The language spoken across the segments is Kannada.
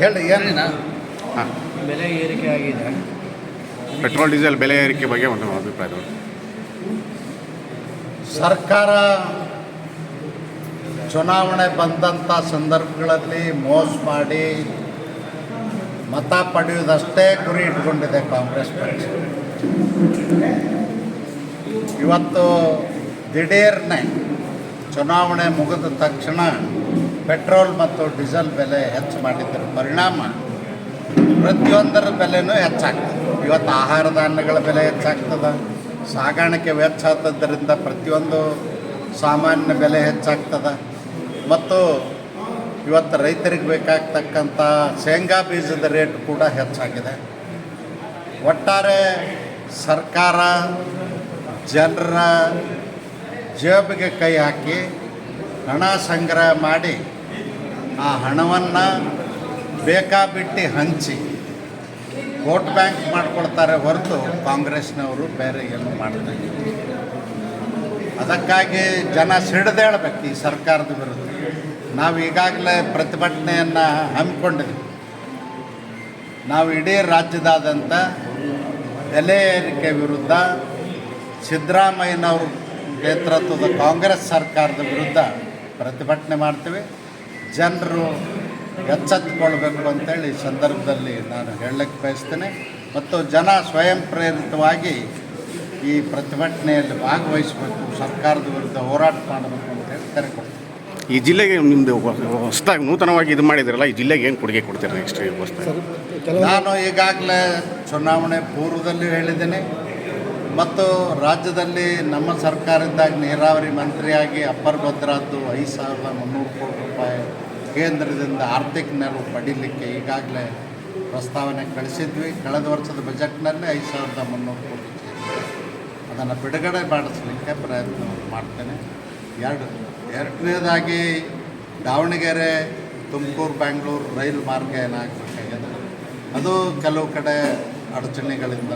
ಹೇಳಿ ಏನು? ಹಾಂ. ಬೆಲೆ ಏರಿಕೆ ಆಗಿದೆ. ಪೆಟ್ರೋಲ್ ಡೀಸೆಲ್ ಬೆಲೆ ಏರಿಕೆ ಬಗ್ಗೆ ಒಂದು ಅಭಿಪ್ರಾಯ ಸರ್ಕಾರ ಚುನಾವಣೆ ಬಂದಂಥ ಸಂದರ್ಭಗಳಲ್ಲಿ ಮೋಸ ಮಾಡಿ ಮತ ಪಡೆಯುವುದಷ್ಟೇ ಗುರಿ ಇಟ್ಕೊಂಡಿದೆ ಕಾಂಗ್ರೆಸ್ ಪಕ್ಷ. ಇವತ್ತು ದಿಢೀರ್ನೆ ಚುನಾವಣೆ ಮುಗಿದ ತಕ್ಷಣ ಪೆಟ್ರೋಲ್ ಮತ್ತು ಡೀಸೆಲ್ ಬೆಲೆ ಹೆಚ್ಚು ಮಾಡಿದ್ದರ ಪರಿಣಾಮ ಪ್ರತಿಯೊಂದರ ಬೆಲೆನೂ ಹೆಚ್ಚಾಗ್ತದೆ. ಇವತ್ತು ಆಹಾರ ಧಾನ್ಯಗಳ ಬೆಲೆ ಹೆಚ್ಚಾಗ್ತದೆ. ಸಾಗಾಣಿಕೆ ವೆಚ್ಚ ಆದದ್ದರಿಂದ ಪ್ರತಿಯೊಂದು ಸಾಮಾನ್ಯ ಬೆಲೆ ಹೆಚ್ಚಾಗ್ತದೆ. ಮತ್ತು ಇವತ್ತು ರೈತರಿಗೆ ಬೇಕಾಗ್ತಕ್ಕಂಥ ಶೇಂಗಾ ಬೀಜದ ರೇಟ್ ಕೂಡ ಹೆಚ್ಚಾಗಿದೆ. ಒಟ್ಟಾರೆ ಸರ್ಕಾರ ಜನರ ಜೇಬಿಗೆ ಕೈ ಹಾಕಿ ಹಣ ಸಂಗ್ರಹ ಮಾಡಿ ಆ ಹಣವನ್ನು ಬೇಕಾಬಿಟ್ಟು ಹಂಚಿ ವೋಟ್ ಬ್ಯಾಂಕ್ ಮಾಡಿಕೊಡ್ತಾರೆ ಹೊರತು ಕಾಂಗ್ರೆಸ್ನವರು ಬೇರೆ ಏನು ಮಾಡ್ತಾರೆ ಅದಕ್ಕಾಗಿ ಜನ ಸಿಡ್ದೇಳ್ಬೇಕು ಈ ಸರ್ಕಾರದ ವಿರುದ್ಧ. ನಾವು ಈಗಾಗಲೇ ಪ್ರತಿಭಟನೆಯನ್ನು ಹಮ್ಮಿಕೊಂಡಿದ್ವಿ. ನಾವು ಇಡೀ ರಾಜ್ಯದಾದಂಥ ಬೆಲೆ ಏರಿಕೆ ವಿರುದ್ಧ ಸಿದ್ದರಾಮಯ್ಯನವ್ರ ನೇತೃತ್ವದ ಕಾಂಗ್ರೆಸ್ ಸರ್ಕಾರದ ವಿರುದ್ಧ ಪ್ರತಿಭಟನೆ ಮಾಡ್ತೀವಿ. ಜನರು ಎಚ್ಚೆತ್ತುಕೊಳ್ಬೇಕು ಅಂತೇಳಿ ಈ ಸಂದರ್ಭದಲ್ಲಿ ನಾನು ಹೇಳಕ್ಕೆ ಬಯಸ್ತೇನೆ. ಮತ್ತು ಜನ ಸ್ವಯಂ ಪ್ರೇರಿತವಾಗಿ ಈ ಪ್ರತಿಭಟನೆಯಲ್ಲಿ ಭಾಗವಹಿಸಬೇಕು ಸರ್ಕಾರದ ವಿರುದ್ಧ ಹೋರಾಟ ಮಾಡಬೇಕು ಅಂತೇಳಿ ಕರೆ ಕೊಡ್ತೀನಿ. ಈ ಜಿಲ್ಲೆಗೆ ನಿಮ್ಮದು ಹೊಸದಾಗಿ ನೂತನವಾಗಿ ಇದು ಮಾಡಿದಿರಲ್ಲ ಈ ಜಿಲ್ಲೆಗೆ ಏನು ಕೊಡುಗೆ ಕೊಡ್ತೀರಾ ನೆಕ್ಸ್ಟ್ ನಾನು ಈಗಾಗಲೇ ಚುನಾವಣೆ ಪೂರ್ವದಲ್ಲಿ ಹೇಳಿದ್ದೇನೆ. ಮತ್ತು ರಾಜ್ಯದಲ್ಲಿ ನಮ್ಮ ಸರ್ಕಾರದಾಗ ನೀರಾವರಿ ಮಂತ್ರಿಯಾಗಿ ಅಪ್ಪರ್ ಭದ್ರಾದ್ದು ಐದು ಸಾವಿರದ ಮುನ್ನೂರು ಕೋಟಿ ರೂಪಾಯಿ ಕೇಂದ್ರದಿಂದ ಆರ್ಥಿಕ ನೆರವು ಪಡೀಲಿಕ್ಕೆ ಈಗಾಗಲೇ ಪ್ರಸ್ತಾವನೆ ಕಳಿಸಿದ್ವಿ. ಕಳೆದ ವರ್ಷದ ಬಜೆಟ್ನಲ್ಲಿ ಐದು ಸಾವಿರದ ಮುನ್ನೂರು ಕೋಟಿ ಅದನ್ನು ಬಿಡುಗಡೆ ಮಾಡಿಸ್ಲಿಕ್ಕೆ ಪ್ರಯತ್ನ ಮಾಡ್ತೇನೆ. ಎರಡು, ಎರಡನೇದಾಗಿ ದಾವಣಗೆರೆ, ತುಮಕೂರು ಬ್ಯಾಂಗ್ಳೂರು ರೈಲು ಮಾರ್ಗ ಏನಾಗಬೇಕಾಗಿದೆ? ಅದು ಕೆಲವು ಕಡೆ ಅಡಚಣೆಗಳಿಂದ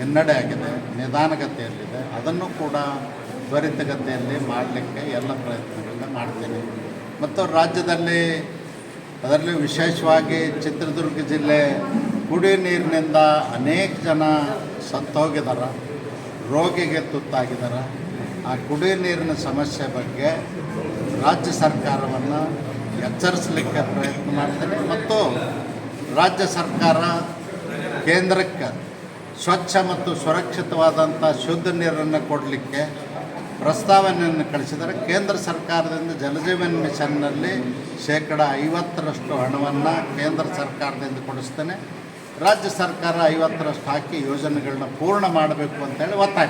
ಹಿನ್ನಡೆ ಆಗಿದೆ ನಿಧಾನಗತಿಯಲ್ಲಿದೆ ಅದನ್ನು ಕೂಡ ತ್ವರಿತಗತಿಯಲ್ಲಿ ಮಾಡಲಿಕ್ಕೆ ಎಲ್ಲ ಪ್ರಯತ್ನಗಳನ್ನ ಮಾಡ್ತೇನೆ. ಮತ್ತು ರಾಜ್ಯದಲ್ಲಿ, ಅದರಲ್ಲಿ ವಿಶೇಷವಾಗಿ ಚಿತ್ರದುರ್ಗ ಜಿಲ್ಲೆ ಕುಡಿ ನೀರಿನಿಂದ ಅನೇಕ ಜನ ಸತ್ತೋಗಿದ್ದಾರೆ, ರೋಗಿಗೆ ತುತ್ತಾಗಿದ್ದಾರೆ. ಆ ಕುಡಿ ನೀರಿನ ಸಮಸ್ಯೆ ಬಗ್ಗೆ ರಾಜ್ಯ ಸರ್ಕಾರವನ್ನು ಎಚ್ಚರಿಸಲಿಕ್ಕೆ ಪ್ರಯತ್ನ ಮಾಡ್ತೇನೆ. ಮತ್ತು ರಾಜ್ಯ ಸರ್ಕಾರ ಕೇಂದ್ರಕ್ಕೆ ಸ್ವಚ್ಛ ಮತ್ತು ಸುರಕ್ಷಿತವಾದಂಥ ಶುದ್ಧ ನೀರನ್ನು ಕೊಡಲಿಕ್ಕೆ ಪ್ರಸ್ತಾವನೆಯನ್ನು ಕಳಿಸಿದರೆ ಕೇಂದ್ರ ಸರ್ಕಾರದಿಂದ ಜಲಜೀವನ್ ಮಿಷನ್ನಲ್ಲಿ ಶೇಕಡ ಐವತ್ತರಷ್ಟು ಹಣವನ್ನು ಕೇಂದ್ರ ಸರ್ಕಾರದಿಂದ ಕೊಡಿಸ್ತೇನೆ. ರಾಜ್ಯ ಸರ್ಕಾರ ಐವತ್ತರಷ್ಟು ಹಾಕಿ ಯೋಜನೆಗಳನ್ನ ಪೂರ್ಣ ಮಾಡಬೇಕು ಅಂತೇಳಿ ಒತ್ತಾಯ